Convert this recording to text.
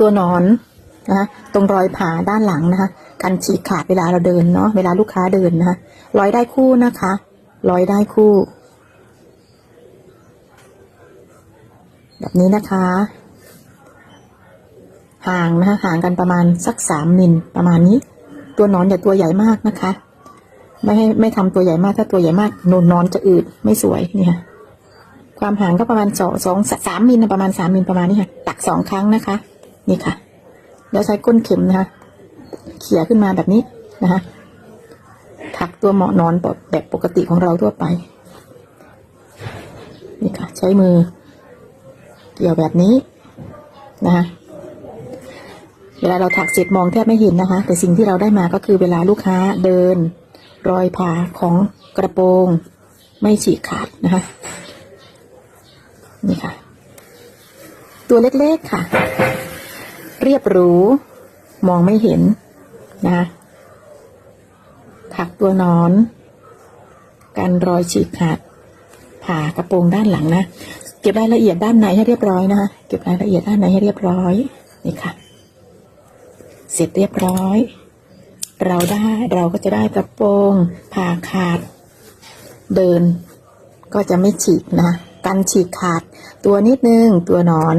ตัวนอนนะคะตรงรอยผ่าด้านหลังนะคะกันฉีกขาดเวลาเราเดินเนาะเวลาลูกค้าเดินนะคะร้อยได้คู่นะคะร้อยได้คู่ แบบนี้นะคะ ห่างนะคะห่างกันประมาณสักสามมิลประมาณนี้ ตัวนอนอย่าตัวใหญ่มากนะคะ ไม่ให้ไม่ทำตัวใหญ่มากถ้าตัวใหญ่มากนนนอนจะอืดไม่สวยเนี่ย ความห่างก็ประมาณสองสองสามมิลนะประมาณสามมิลประมาณนี้ค่ะตักสองครั้งนะคะ นี่ค่ะ แล้วใช้ก้นเข็มนะคะเขี่ยขึ้นมาแบบนี้นะคะถักตัวเหมาะนอนแบบแบบปกติของเราทั่วไป นี่ค่ะ ใช้มือ เกี่ยวแบบนี้นะคะเวลาเราถักเสร็จมองแทบไม่เห็นนะคะ แต่สิ่งที่เราได้มาก็คือเวลาลูกค้าเดิน รอยผ่าของกระโปรงไม่ฉีกขาดนะคะ นี่ค่ะ ตัวเล็กๆค่ะ เรียบรู้ มองไม่เห็นนะถักตัวนอน กันรอยฉีกขาด ผ่ากระโปรงด้านหลังนะ เก็บรายละเอียดด้านในให้เรียบร้อยนะคะเก็บรายละเอียดด้านในให้เรียบร้อย นี่ค่ะ เสร็จเรียบร้อย เราได้เราก็จะได้กระโปรงผ่าขาด เดิน ก็จะไม่ฉีกนะ กันฉีกขาด ตัวนิดนึงตัวนอน